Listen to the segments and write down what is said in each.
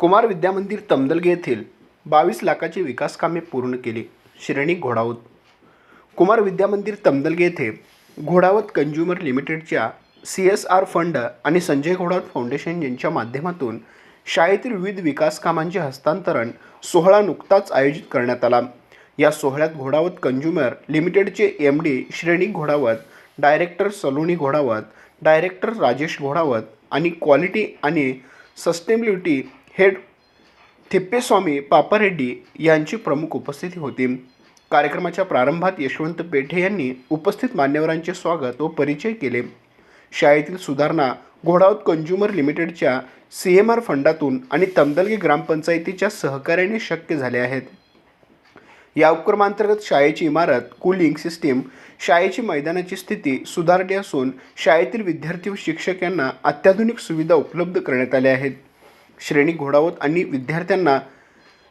कुमार विद्यामंदिर तमदलगे येथील बावीस लाखाची विकास कामे पूर्ण केली. श्रेणी घोडावत. कुमार विद्यामंदिर तमदलगे येथे घोडावत कंझ्युमर लिमिटेडच्या सी एस आर फंड आणि संजय घोडावत फाउंडेशन यांच्या माध्यमातून शाळेतील विविध विकास कामांचे हस्तांतरण सोहळा नुकताच आयोजित करण्यात आला. या सोहळ्यात घोडावत कंझ्युमर लिमिटेडचे M D Shreni Ghodawat director Saloni Ghodawat director Rajesh Ghodawat आणि क्वालिटी आणि सस्टेनेबिलिटी हेड थिप्पेस्वामी पापारेड्डी यांची प्रमुख उपस्थिती होती. कार्यक्रमाच्या प्रारंभात यशवंत पेठे यांनी उपस्थित मान्यवरांचे स्वागत व परिचय केले. शाळेतील सुधारणा घोडावत कंझ्युमर लिमिटेडच्या सी एम आर फंडातून आणि तमदलगी ग्रामपंचायतीच्या सहकार्याने शक्य झाले आहेत. या उपक्रमांतर्गत शाळेची इमारत कूलिंग सिस्टीम शाळेची मैदानाची स्थिती सुधारली असून शाळेतील विद्यार्थी व शिक्षक यांना अत्याधुनिक सुविधा उपलब्ध करण्यात आल्या आहेत. श्रेणी घोडावत आणि विद्यार्थ्यांना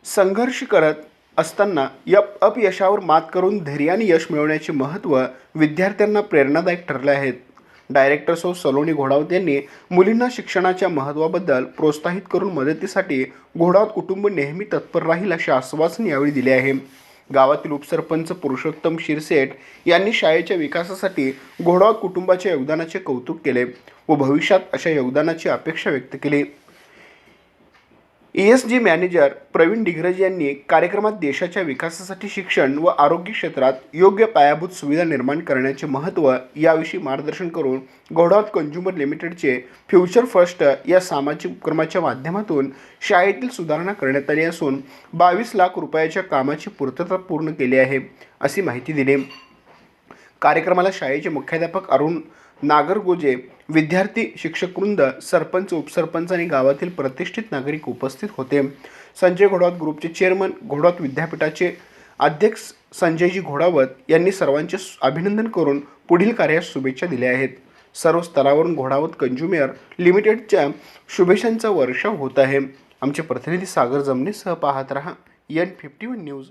संघर्ष करत असताना या अपयशावर मात करून धैर्याने यश मिळवण्याचे महत्त्व विद्यार्थ्यांना प्रेरणादायक ठरले आहेत. डायरेक्टर सौ सलोनी घोडावत यांनी मुलींना शिक्षणाच्या महत्त्वाबद्दल प्रोत्साहित करून मदतीसाठी घोडावत कुटुंब नेहमी तत्पर राहील असे आश्वासन यावेळी दिले आहे. गावातील उपसरपंच पुरुषोत्तम शिरसेट यांनी शाळेच्या विकासासाठी घोडावत कुटुंबाच्या योगदानाचे कौतुक केले व भविष्यात अशा योगदानाची अपेक्षा व्यक्त केली. E S G manager Pravin Digraj यांनी कार्यक्रमात देशाच्या विकासासाठी शिक्षण व आरोग्य क्षेत्रात योग्य पायाभूत सुविधा निर्माण करण्याचे महत्त्व याविषयी मार्गदर्शन करून घोडावत कंझ्युमर लिमिटेडचे फ्युचर फर्स्ट या सामाजिक उपक्रमाच्या माध्यमातून शाळेतील सुधारणा करण्यात आली असून बावीस लाख रुपयाच्या कामाची पूर्तता पूर्ण केली आहे अशी माहिती दिली. कार्यक्रमाला शाळेचे मुख्याध्यापक अरुण नागरगोजे विद्यार्थी शिक्षकवृंद सरपंच उपसरपंच आणि गावातील प्रतिष्ठित नागरिक उपस्थित होते. संजय घोडावत ग्रुपचे चेअरमन घोडावत विद्यापीठाचे अध्यक्ष संजयजी घोडावत यांनी सर्वांचे अभिनंदन करून पुढील कार्यास शुभेच्छा दिल्या आहेत. सर्व स्तरावरून घोडावत कंझ्युमर लिमिटेडच्या शुभेच्छांचा वर्षाव होत आहे. आमचे प्रतिनिधी सागर जमनीसह पाहत रहा एन फिफ्टी वन न्यूज